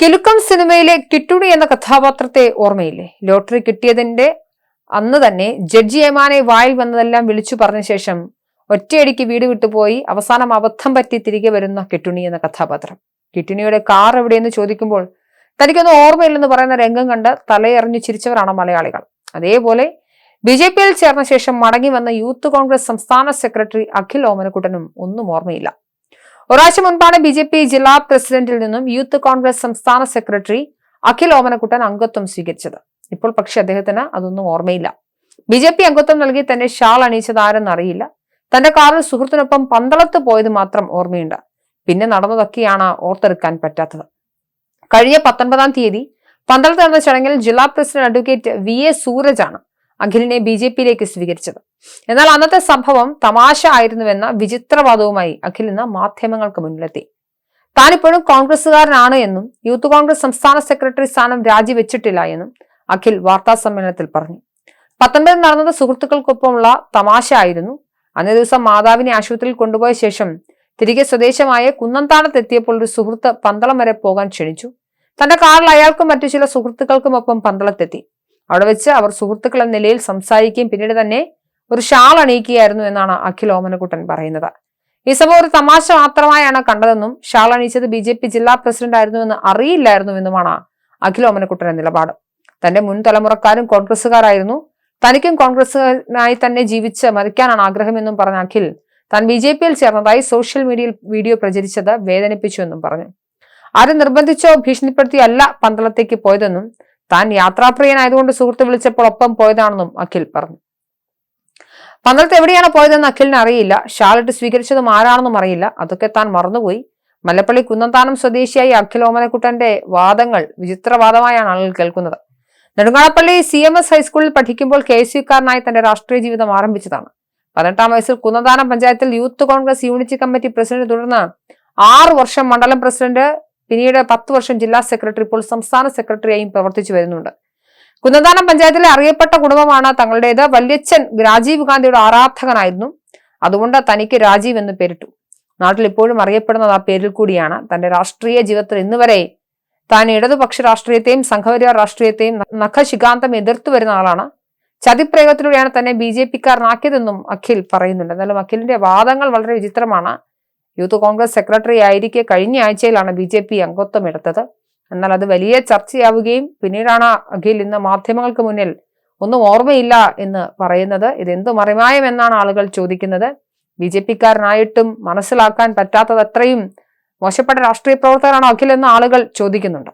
കിലുക്കം സിനിമയിലെ കിട്ടുണി എന്ന കഥാപാത്രത്തെ ഓർമ്മയില്ലേ? ലോട്ടറി കിട്ടിയതിന്റെ അന്ന് തന്നെ ജഡ്ജി ഏമാനെ വായിൽ വന്നതെല്ലാം വിളിച്ചു പറഞ്ഞ ശേഷം ഒറ്റയടിക്ക് വീട് വിട്ടുപോയി അവസാനം അബദ്ധം പറ്റി തിരികെ വരുന്ന കിട്ടുണി എന്ന കഥാപാത്രം. കിട്ടുണിയുടെ കാർ എവിടെയെന്ന് ചോദിക്കുമ്പോൾ തനിക്കൊന്നും ഓർമ്മയില്ലെന്ന് പറയുന്ന രംഗം കണ്ട് തലയെറിഞ്ഞു ചിരിച്ചവരാണ് മലയാളികൾ. അതേപോലെ ബി ജെ പിയിൽ ചേർന്ന ശേഷം മടങ്ങി വന്ന യൂത്ത് കോൺഗ്രസ് സംസ്ഥാന സെക്രട്ടറി അഖിൽ ഓമനക്കുട്ടനും ഒന്നും ഓർമ്മയില്ല. ഒരാഴ്ച മുൻപാണ് ബി ജെ പി ജില്ലാ പ്രസിഡന്റിൽ നിന്നും യൂത്ത് കോൺഗ്രസ് സംസ്ഥാന സെക്രട്ടറി അഖിൽ ഓമനക്കുട്ടൻ അംഗത്വം സ്വീകരിച്ചത്. ഇപ്പോൾ പക്ഷെ അദ്ദേഹത്തിന് അതൊന്നും ഓർമ്മയില്ല. ബി ജെ പി അംഗത്വം നൽകി തന്നെ ഷാൾ അണിയിച്ചത് ആരെന്നറിയില്ല തന്റെ കാറിൽ സുഹൃത്തിനൊപ്പം പന്തളത്ത് പോയത് മാത്രം ഓർമ്മയുണ്ട്. പിന്നെ നടന്നതൊക്കെയാണ് ഓർത്തെടുക്കാൻ പറ്റാത്തത്. കഴിഞ്ഞ പത്തൊൻപതാം തീയതി പന്തളത്ത് നടന്ന ചടങ്ങിൽ ജില്ലാ പ്രസിഡന്റ് അഡ്വക്കേറ്റ് വി എ സൂരജാണ് അഖിലിനെ ബി ജെ പിയിലേക്ക് സ്വീകരിച്ചത്. എന്നാൽ അന്നത്തെ സംഭവം തമാശ ആയിരുന്നുവെന്ന വിചിത്രവാദവുമായി അഖിൽ ഇന്ന് മാധ്യമങ്ങൾക്ക് മുന്നിലെത്തി. താനിപ്പോഴും കോൺഗ്രസുകാരനാണ് എന്നും യൂത്ത് കോൺഗ്രസ് സംസ്ഥാന സെക്രട്ടറി സ്ഥാനം രാജിവെച്ചിട്ടില്ല എന്നും അഖിൽ വാർത്താ സമ്മേളനത്തിൽ പറഞ്ഞു. പത്തൊൻപതിൽ നടന്നത് സുഹൃത്തുക്കൾക്കൊപ്പമുള്ള തമാശ ആയിരുന്നു. അന്നേ ദിവസം മാതാവിനെ ആശുപത്രിയിൽ കൊണ്ടുപോയ ശേഷം തിരികെ സ്വദേശമായ കുന്നന്താണത്തെത്തിയപ്പോൾ ഒരു സുഹൃത്ത് പന്തളം വരെ പോകാൻ ക്ഷണിച്ചു. തന്റെ കാറിൽ അയാൾക്കും മറ്റു ചില സുഹൃത്തുക്കൾക്കുമൊപ്പം പന്തളത്തെത്തി. അവിടെ വെച്ച് അവർ സുഹൃത്തുക്കൾ എന്ന നിലയിൽ സംസാരിക്കുകയും പിന്നീട് തന്നെ ഒരു ഷാൾ അണിയിക്കുകയായിരുന്നു എന്നാണ് അഖിൽ ഓമനക്കുട്ടൻ പറയുന്നത്. ഈ സംഭവം ഒരു തമാശ മാത്രമായാണ് കണ്ടതെന്നും ഷാൾ അണിയിച്ചത് ബി ജെ പി ജില്ലാ പ്രസിഡന്റ് ആയിരുന്നുവെന്ന് അറിയില്ലായിരുന്നുവെന്നുമാണ് അഖിൽ ഓമനക്കുട്ടന്റെ നിലപാട്. തന്റെ മുൻ തലമുറക്കാരും കോൺഗ്രസുകാരായിരുന്നു തനിക്കും കോൺഗ്രസ്സുകാരനായി തന്നെ ജീവിച്ച് മരിക്കാനാണ് ആഗ്രഹമെന്നും പറഞ്ഞ അഖിൽ താൻ ബി ജെ പിയിൽ ചേർന്നതായി സോഷ്യൽ മീഡിയയിൽ വീഡിയോ പ്രചരിച്ചത് വേദനിപ്പിച്ചുവെന്നും പറഞ്ഞു. ആരും നിർബന്ധിച്ചോ ഭീഷണിപ്പെടുത്തിയല്ല പന്തളത്തേക്ക് പോയതെന്നും താൻ യാത്രാപ്രിയനായതുകൊണ്ട് സുഹൃത്ത് വിളിച്ചപ്പോൾ ഒപ്പം പോയതാണെന്നും അഖിൽ പറഞ്ഞു. പന്തളത്ത് എവിടെയാണ് പോയതെന്ന് അഖിലിന് അറിയില്ല. ഷാളിട്ട് സ്വീകരിച്ചതും ആരാണെന്നും അറിയില്ല. അതൊക്കെ താൻ മറന്നുപോയി. മല്ലപ്പള്ളി കുന്നന്താനം സ്വദേശിയായി അഖിൽ ഓമനക്കുട്ടന്റെ വാദങ്ങൾ വിചിത്രവാദമായാണ് ആളുകൾ കേൾക്കുന്നത്. നെടുങ്ങാളപ്പള്ളി സി എം എസ് ഹൈസ്കൂളിൽ പഠിക്കുമ്പോൾ കെ എസ് യുക്കാരനായി തന്റെ രാഷ്ട്രീയ ജീവിതം ആരംഭിച്ചതാണ്. പതിനെട്ടാം വയസ്സിൽ കുന്നന്താനം പഞ്ചായത്തിൽ youth Congress unit committee president തുടർന്ന് ആറു വർഷം മണ്ഡലം പ്രസിഡന്റ് പിന്നീട് പത്ത് വർഷം ജില്ലാ സെക്രട്ടറി ഇപ്പോൾ സംസ്ഥാന സെക്രട്ടറിയായും പ്രവർത്തിച്ചു വരുന്നുണ്ട്. കുന്നന്താനം പഞ്ചായത്തിലെ അറിയപ്പെട്ട കുടുംബമാണ് തങ്ങളുടേത്. വല്യച്ഛൻ രാജീവ് ഗാന്ധിയുടെ ആരാധകനായിരുന്നു. അതുകൊണ്ട് തനിക്ക് രാജീവ് എന്ന് പേരിട്ടു. നാട്ടിൽ ഇപ്പോഴും അറിയപ്പെടുന്നത് ആ പേരിൽ കൂടിയാണ്. തന്റെ രാഷ്ട്രീയ ജീവിതത്തിൽ ഇന്നുവരെ താൻ ഇടതുപക്ഷ രാഷ്ട്രീയത്തെയും സംഘപരിവാർ രാഷ്ട്രീയത്തെയും നഖശികാന്തം എതിർത്തു വരുന്ന ആളാണ്. ചതിപ്രയോഗത്തിലൂടെയാണ് തന്നെ ബി ജെ പിക്കാരനാക്കിയതെന്നും അഖിൽ പറയുന്നുണ്ട്. എന്നാലും അഖിലിന്റെ വാദങ്ങൾ വളരെ വിചിത്രമാണ്. യൂത്ത് കോൺഗ്രസ് സെക്രട്ടറി ആയിരിക്കെ കഴിഞ്ഞ ആഴ്ചയിലാണ് ബി ജെ പി അംഗത്വം എടുത്തത് എന്നാൽ അത് വലിയ ചർച്ചയാവുകയും പിന്നീടാണ് അഖിൽ ഇന്ന് മാധ്യമങ്ങൾക്ക് മുന്നിൽ ഒന്നും ഓർമ്മയില്ല എന്ന് പറയുന്നത്. ഇതെന്തു മറിമായം എന്നാണ് ആളുകൾ ചോദിക്കുന്നത്. ബി ജെ പിക്കാരനായിട്ടും മനസ്സിലാക്കാൻ പറ്റാത്തത് അത്രയും മോശപ്പെട്ട രാഷ്ട്രീയ പ്രവർത്തകരാണോ അഖിൽ എന്ന് ആളുകൾ ചോദിക്കുന്നുണ്ട്.